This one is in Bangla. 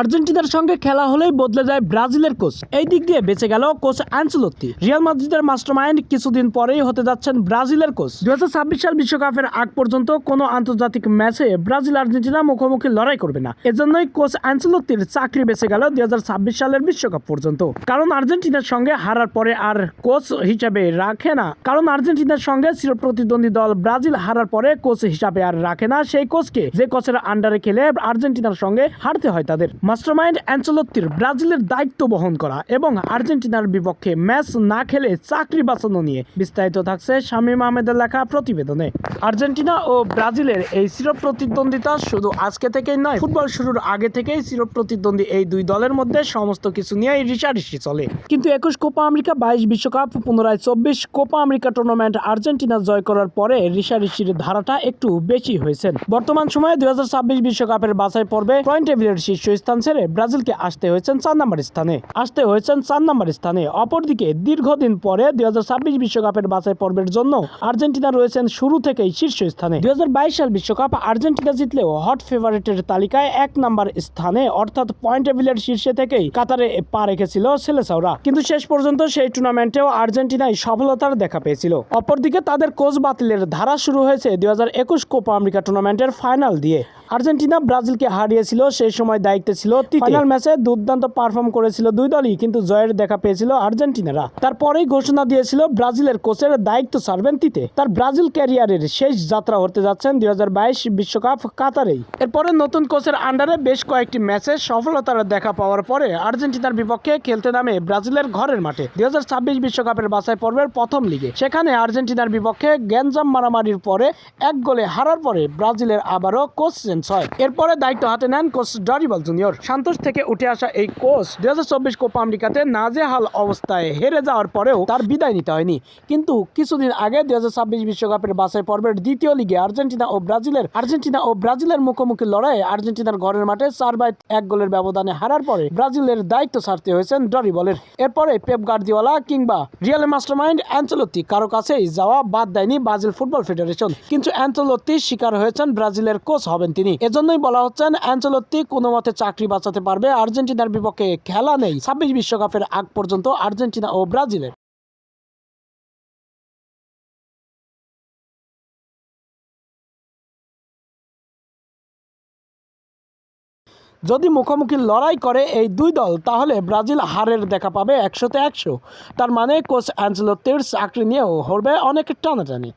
আর্জেন্টিনার সঙ্গে খেলা হলেই বদলে যায় ব্রাজিলের কোচ। এই দিক দিয়ে বেঁচে গেল কোচ অ্যাঞ্চেলোত্তি রিয়াল মাদ্রিদের মাস্টারমাইন্ড কিছুদিন পরেই হতে যাচ্ছেন ব্রাজিলের কোচ। দু হাজার ছাব্বিশ সাল বিশ্বকাপের আগ পর্যন্ত কোনো আন্তর্জাতিক ম্যাচে ব্রাজিল আর্জেন্টিনা মুখোমুখি লড়াই করবে না। এজন্যই কোচ অ্যাঞ্চেলোত্তির চাকরি বেঁচে গেল দুই হাজার ছাব্বিশ সালের বিশ্বকাপ পর্যন্ত। কারণ আর্জেন্টিনার সঙ্গে হারার পরে আর কোচ হিসাবে রাখে না। কারণ আর্জেন্টিনার সঙ্গে চিরপ্রতিদ্বন্দ্বী দল ব্রাজিল হারার পরে কোচ হিসাবে আর রাখে না সেই কোচকে। যে কোচের আন্ডারে খেলে আর্জেন্টিনার সঙ্গে হারতে হয় তাদের। মাস্টারমাইন্ড অ্যাঞ্চেলোত্তির ব্রাজিলের দায়িত্ব বহন করা এবং আর্জেন্টিনার বিপক্ষে ম্যাচ না খেলে চাকরি বাঁচানো নিয়ে বিস্তারিত থাকছে শামীম আহমেদের লেখা প্রতিবেদনে। আর্জেন্টিনা ও ব্রাজিলের এই চিরপ্রতিদ্বন্দ্বিতা শুধু আজকে থেকেই নয়, ফুটবল শুরুর আগে থেকেই চিরপ্রতিদ্বন্দ্বী এই দুই দলের মধ্যে সমস্ত কিছু নিয়েই রিসারিসি চলে। কিন্তু একুশ কোপা আমেরিকা, বাইশ বিশ্বকাপ, পুনরায় চব্বিশ কোপা আমেরিকা টুর্নামেন্ট আর্জেন্টিনা জয় করার পরে রিসারিসির ধারাটা একটু বেশি হয়েছে। বর্তমান সময়ে দুই বিশ্বকাপের বাছাই পর্বে পয়েন্ট টেবিলের শীর্ষস্থান ছেড়ে ব্রাজিলকে আসতে হয়েছেন চার নম্বর স্থানে। আসতে হয়েছেন চার নম্বর স্থানে। অপরদিকে দীর্ঘদিন পরে দুই বিশ্বকাপের বাছাই পর্বের জন্য আর্জেন্টিনা রয়েছেন শুরু থেকেই শীর্ষ স্থানে দুই হাজার বাইশ সাল বিশ্বকাপ আর্জেন্টিনা জিতলেও হট ফেভারিটের তালিকায় এক নম্বর স্থানে, অর্থাৎ পয়েন্ট টেবিলের শীর্ষে থেকেই কাতারে পা রেখেছিল সেলেসাওরা। কিন্তু শেষ পর্যন্ত সেই টুর্নামেন্টেও আর্জেন্টিনায় সফলতার দেখা পেয়েছিল। অপরদিকে তাদের কোচ বাতিলের ধারা শুরু হয়েছে দুই হাজার একুশ কোপা আমেরিকা টুর্নামেন্টের ফাইনাল দিয়ে। আর্জেন্টিনা ব্রাজিলকে হারিয়েছিল, সেই সময় দায়িত্বে ছিল ফাইনাল ম্যাচে দুর্দান্ত পারফর্ম করেছিল দুই দলই, কিন্তু জয়ের দেখা পেয়েছিল আর্জেন্টিনারা। তারপরেই ঘোষণা দিয়েছিল ব্রাজিলের কোচের দায়িত্ব ছাড়বেন তিতে। তার ব্রাজিল ক্যারিয়ারের শেষ যাত্রা হতে যাচ্ছেন দুই বিশ্বকাপ কাতারেই। এরপরে নতুন কোচের আন্ডারে বেশ কয়েকটি ম্যাচে সফলতার দেখা পাওয়ার পরে আর্জেন্টিনার বিপক্ষে খেলতে নামে ব্রাজিলের ঘরের মাঠে দুই বিশ্বকাপের বাছাই পর্বের প্রথম লিগে। সেখানে আর্জেন্টিনার বিপক্ষে গ্যাঞ্জাম মারামারির পরে এক গোলে হারার পরে ব্রাজিলের আবারও কোচ চেঞ্জ হয় এরপরে দায়িত্ব হাতে নেন কোচ ডরিবল জুনিয়র। সান্তোস থেকে উঠে আসা এই কোচ দুই কোপা আমেরিকাতে নাজেহাল অবস্থায় হেরে যাওয়ার পরেও তার বিদায় নিতে হয়নি। কিন্তু কিছুদিন আগে দুই বিশ্বকাপের বাছাই পর্বের দ্বিতীয় লিগে আর্জেন্টিনা ও ব্রাজিলের আর্জেন্টিনা ও ব্রাজিলের মুখোমুখি লড়াইয়ে আর্জেন্টিনার ঘরের মাঠে চার বাই এক গোলের ব্যবধানে হারার পরে ব্রাজিলের দায়িত্ব ছাড়তে হয়েছেন ডরিবলের। এরপরে পেপ গার্দিওলা কিংবা রিয়াল মাস্টারমাইন্ড অ্যাঞ্চেলোত্তি কারও কাছেই যাওয়া বাদ দেয়নি ব্রাজিল ফুটবল ফেডারেশন। কিন্তু অ্যাঞ্চেলোত্তি শিকার হয়েছেন ব্রাজিলের কোচ হবেন তিনি। এজন্যই বলা হচ্ছেন অ্যাঞ্চেলোত্তি কোনো মতে চাকরি বাঁচাতে পারবে, আর্জেন্টিনার বিপক্ষে খেলা নেই। ছাব্বিশ বিশ্বকাপের আগ পর্যন্ত আর্জেন্টিনা ও ব্রাজিলের। যদি মুখোমুখি লড়াই করে এই দুই দল, তাহলে ব্রাজিল হারের দেখা পাবে একশোতে একশো। তার মানে কোচ অ্যাঞ্চেলোত্তির চাকরি নিয়েও হবে অনেক টানাটানি।